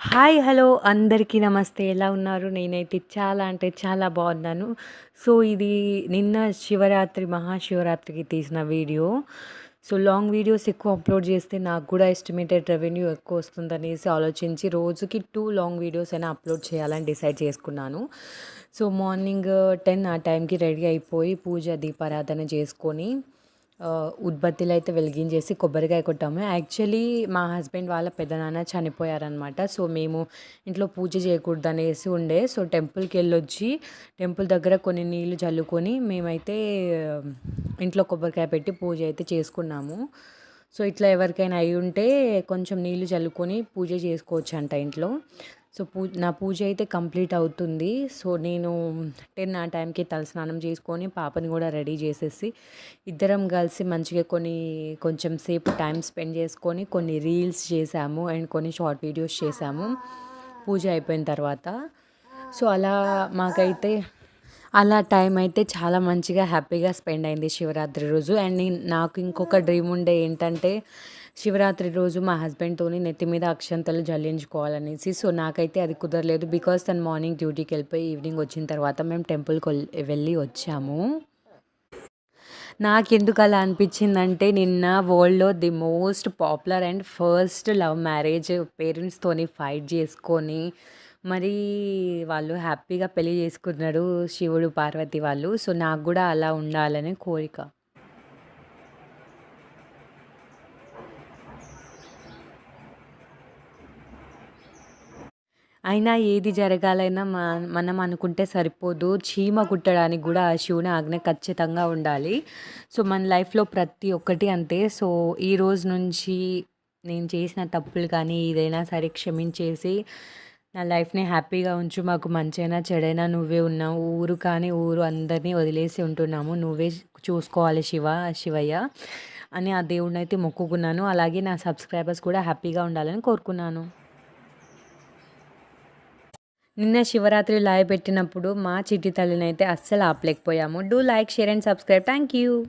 Hi hello అందరికీ నమస్తే. ఎలా ఉన్నారు? నేనైతే చాలా అంటే చాలా బాగున్నాను. సో ఇది నిన్న శివరాత్రి మహాశివరాత్రికి తీసిన వీడియో. సో లాంగ్ వీడియోస్ ఎక్కువ అప్లోడ్ చేస్తే నాకు కూడా ఎస్టిమేటెడ్ రెవెన్యూ ఎక్కువ వస్తుందనేసి ఆలోచించి రోజుకి టూ లాంగ్ వీడియోస్ అయినా అప్లోడ్ చేయాలని డిసైడ్ చేసుకున్నాను. సో మార్నింగ్ టెన్ ఆ టైంకి రెడీ అయిపోయి పూజ దీపారాధన చేసుకొని ఉత్పత్తిలో అయితే వెలిగించేసి కొబ్బరికాయ కొట్టాము. యాక్చువల్లీ మా హస్బెండ్ వాళ్ళ పెదనాన్న చనిపోయారనమాట సో మేము ఇంట్లో పూజ చేయకూడదు అనేసి ఉండే. సో టెంపుల్కి వెళ్ళొచ్చి టెంపుల్ దగ్గర కొన్ని నీళ్ళు చల్లుకొని మేమైతే ఇంట్లో కొబ్బరికాయ పెట్టి పూజ అయితే చేసుకున్నాము. సో ఇట్లా ఎవరికైనా అయి ఉంటే కొంచెం నీళ్ళు చల్లుకొని పూజ చేసుకోవచ్చు అంట ఇంట్లో. సో పూ నా పూజ అయితే కంప్లీట్ అవుతుంది. సో నేను టెన్ ఆ టైంకి తలస్నానం చేసుకొని పాపని కూడా రెడీ చేసేసి ఇద్దరం కలిసి మంచిగా కొన్ని కొంచెం సేపు టైం స్పెండ్ చేసుకొని కొన్ని రీల్స్ చేసాము అండ్ కొన్ని షార్ట్ వీడియోస్ చేసాము. పూజ అయిపోయిన తర్వాత. సో అలా మాకైతే అలా టైం అయితే చాలా మంచిగా హ్యాపీగా స్పెండ్ అయింది శివరాత్రి రోజు. అండ్ నాకు ఇంకొక డ్రీమ్ ఉండే ఏంటంటే శివరాత్రి రోజు మా హస్బెండ్తో నెత్తి మీద అక్షంతలు జల్లించుకోవాలనేసి. సో నాకైతే అది కుదరలేదు బికాస్ తను మార్నింగ్ డ్యూటీకి వెళ్ళిపోయి ఈవినింగ్ వచ్చిన తర్వాత మేము టెంపుల్కి వెళ్ళి వచ్చాము. నాకెందుకు అలా అనిపించిందంటే నిన్న వరల్డ్లో the most popular and first love marriage పేరెంట్స్తోని fight చేసుకొని మరి వాళ్ళు హ్యాపీగా పెళ్ళి చేసుకున్నారు శివుడు పార్వతి వాళ్ళు. సో నాకు కూడా అలా ఉండాలనే కోరిక. అయినా ఏది జరగాలైనా మనం అనుకుంటే సరిపోదు. చీమ కుట్టడానికి కూడా ఆ శివుని ఆజ్ఞ ఖచ్చితంగా ఉండాలి. సో మన లైఫ్లో ప్రతి ఒక్కటి అంతే. సో ఈ రోజు నుంచి నేను చేసిన తప్పులు కానీ ఏదైనా సరే క్షమించేసి నా లైఫ్ని హ్యాపీగా ఉంచు. మాకు మంచైనా చెడైనా నువ్వే ఉన్నావు. ఊరు కానీ ఊరు అందరినీ వదిలేసి ఉంటున్నాము. నువ్వే చూసుకోవాలి శివ శివయ్య అని ఆ దేవుడిని అయితే మొక్కుకున్నాను. అలాగే నా సబ్స్క్రైబర్స్ కూడా హ్యాపీగా ఉండాలని కోరుకున్నాను. నిన్న శివరాత్రి లైవ్ పెట్టినప్పుడు మా చిట్టి తల్లినైతే అస్సలు ఆపలేకపోయాము. Do like share and subscribe thank you